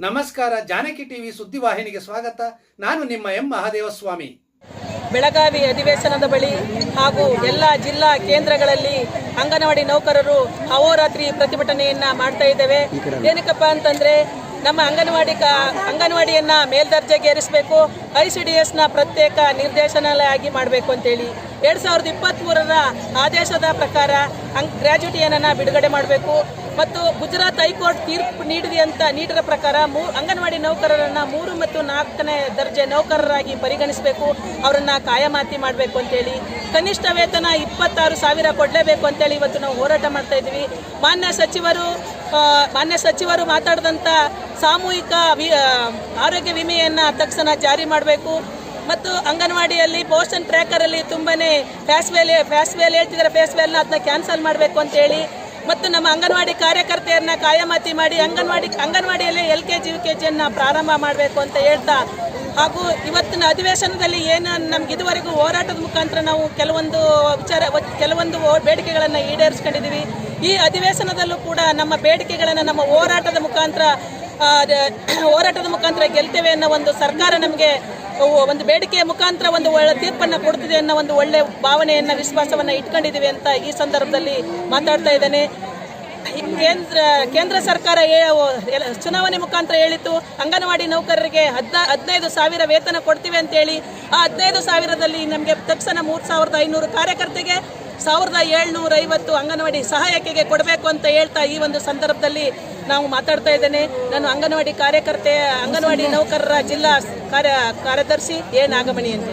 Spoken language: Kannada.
ನಮಸ್ಕಾರ, ಜಾನಕಿ ಟಿವಿ ಸುದ್ದಿವಾಹಿನಿಗೆ ಸ್ವಾಗತ. ನಾನು ನಿಮ್ಮ ಎಂ. ಮಹಾದೇವಸ್ವಾಮಿ. ಬೆಳಗಾವಿ ಅಧಿವೇಶನದ ಬಳಿ ಹಾಗೂ ಎಲ್ಲ ಜಿಲ್ಲಾ ಕೇಂದ್ರಗಳಲ್ಲಿ ಅಂಗನವಾಡಿ ನೌಕರರು ಅಹೋರಾತ್ರಿ ಪ್ರತಿಭಟನೆಯನ್ನ ಮಾಡ್ತಾ ಇದ್ದೇವೆ. ಏನಕ್ಕಪ್ಪ ಅಂತಂದ್ರೆ, ನಮ್ಮ ಅಂಗನವಾಡಿ ಕ, ಅಂಗನವಾಡಿಯನ್ನ ಮೇಲ್ದರ್ಜೆಗೆ ಏರಿಸಬೇಕು, ಐ ಸಿ ಡಿ ಎಸ್ನ ಪ್ರತ್ಯೇಕ ನಿರ್ದೇಶನಾಲಯ ಆಗಿ ಮಾಡಬೇಕು ಅಂತೇಳಿ. ಎರಡ್ ಸಾವಿರದ ಇಪ್ಪತ್ತ್ಮೂರರ ಆದೇಶದ ಪ್ರಕಾರ, ಅಂಗ್ ಬಿಡುಗಡೆ ಮಾಡಬೇಕು. ಮತ್ತು ಗುಜರಾತ್ ಹೈಕೋರ್ಟ್ ತೀರ್ಪು ನೀಡಿದೆ ಅಂತ ನೀಡಿದ ಪ್ರಕಾರ ಮೂ ಅಂಗನವಾಡಿ ನೌಕರರನ್ನ ಮೂರು ಮತ್ತು ನಾಲ್ಕನೇ ದರ್ಜೆ ನೌಕರರಾಗಿ ಪರಿಗಣಿಸಬೇಕು, ಅವರನ್ನು ಕಾಯಮಾತಿ ಮಾಡಬೇಕು ಅಂತೇಳಿ. ಕನಿಷ್ಠ ವೇತನ ಇಪ್ಪತ್ತಾರು ಸಾವಿರ ಕೊಡಲೇಬೇಕು ಅಂತೇಳಿ ಇವತ್ತು ನಾವು ಹೋರಾಟ ಮಾಡ್ತಾ ಇದ್ದೀವಿ. ಮಾನ್ಯ ಸಚಿವರು ಮಾನ್ಯ ಸಚಿವರು ಮಾತಾಡಿದಂಥ ಸಾಮೂಹಿಕ ಆರೋಗ್ಯ ವಿಮೆಯನ್ನು ತಕ್ಷಣ ಜಾರಿ ಮಾಡಬೇಕು. ಮತ್ತು ಅಂಗನವಾಡಿಯಲ್ಲಿ ಪೋಷನ್ ಟ್ರ್ಯಾಕರಲ್ಲಿ ತುಂಬನೇ ಫ್ಯಾಸ್ವೇಲ್ ಫ್ಯಾಸ್ವೇಲ್ ಹೇಳ್ತಿದ್ದಾರೆ ಫ್ಯಾಸ್ವೇಲ್ನ ಅದನ್ನ ಕ್ಯಾನ್ಸಲ್ ಮಾಡಬೇಕು ಅಂತೇಳಿ. ಮತ್ತು ನಮ್ಮ ಅಂಗನವಾಡಿ ಕಾರ್ಯಕರ್ತೆಯರನ್ನ ಕಾಯಮಾತಿ ಮಾಡಿ anganwadi ಅಂಗನವಾಡಿಯಲ್ಲೇ L K G, U K ಜಿಯನ್ನು ಪ್ರಾರಂಭ ಮಾಡಬೇಕು ಅಂತ ಹೇಳ್ತಾ ಹಾಗೂ ಇವತ್ತಿನ ಅಧಿವೇಶನದಲ್ಲಿ ಏನು ನಮ್ಗೆ ಇದುವರೆಗೂ ಹೋರಾಟದ ಮುಖಾಂತರ ನಾವು ಕೆಲವೊಂದು ವಿಚಾರ, ಕೆಲವೊಂದು ಬೇಡಿಕೆಗಳನ್ನು ಈಡೇರಿಸ್ಕೊಂಡಿದ್ದೀವಿ. ಈ ಅಧಿವೇಶನದಲ್ಲೂ ಕೂಡ ನಮ್ಮ ಬೇಡಿಕೆಗಳನ್ನು ನಮ್ಮ ಹೋರಾಟದ ಮುಖಾಂತರ ಹೋರಾಟದ ಮುಖಾಂತರ ಗೆಲ್ತೇವೆ ಅನ್ನೋ ಒಂದು ಸರ್ಕಾರ ನಮಗೆ ಒಂದು ಬೇಡಿಕೆಯ ಮುಖಾಂತರ ಒಂದು ಒಳ್ಳೆ ತೀರ್ಪನ್ನು ಕೊಡ್ತಿದೆ ಅನ್ನೋ ಒಂದು ಒಳ್ಳೆ ಭಾವನೆಯನ್ನು, ವಿಶ್ವಾಸವನ್ನು ಇಟ್ಕೊಂಡಿದ್ದೀವಿ ಅಂತ ಈ ಸಂದರ್ಭದಲ್ಲಿ ಮಾತಾಡ್ತಾ ಇದ್ದೇನೆ. ಕೇಂದ್ರ ಕೇಂದ್ರ ಸರ್ಕಾರ ಚುನಾವಣೆ ಮುಖಾಂತರ ಹೇಳಿತ್ತು, ಅಂಗನವಾಡಿ ನೌಕರರಿಗೆ ಹದ್ನ, ಹದಿನೈದು ಸಾವಿರ ವೇತನ ಕೊಡ್ತೀವಿ ಅಂತೇಳಿ ಆ ಹದಿನೈದು ಸಾವಿರದಲ್ಲಿ ನಮಗೆ ತಕ್ಷಣ ಮೂರು ಸಾವಿರದ ಐನೂರು ಕಾರ್ಯಕರ್ತೆಗೆ ಸಾವಿರದ ಏಳ್ನೂರ ಐವತ್ತು ಅಂಗನವಾಡಿ ಸಹಾಯಕಿಗೆ ಕೊಡಬೇಕು ಅಂತ ಹೇಳ್ತಾ ಈ ಒಂದು ಸಂದರ್ಭದಲ್ಲಿ ನಾವು ಮಾತಾಡ್ತಾ ಇದ್ದೇನೆ. ನಾನು ಅಂಗನವಾಡಿ ಕಾರ್ಯಕರ್ತೆ ಅಂಗನವಾಡಿ ನೌಕರರ ಜಿಲ್ಲಾ ಕಾರ್ಯ ಕಾರ್ಯದರ್ಶಿ ಎ ನಾಗಮಣಿ ಅಂತ.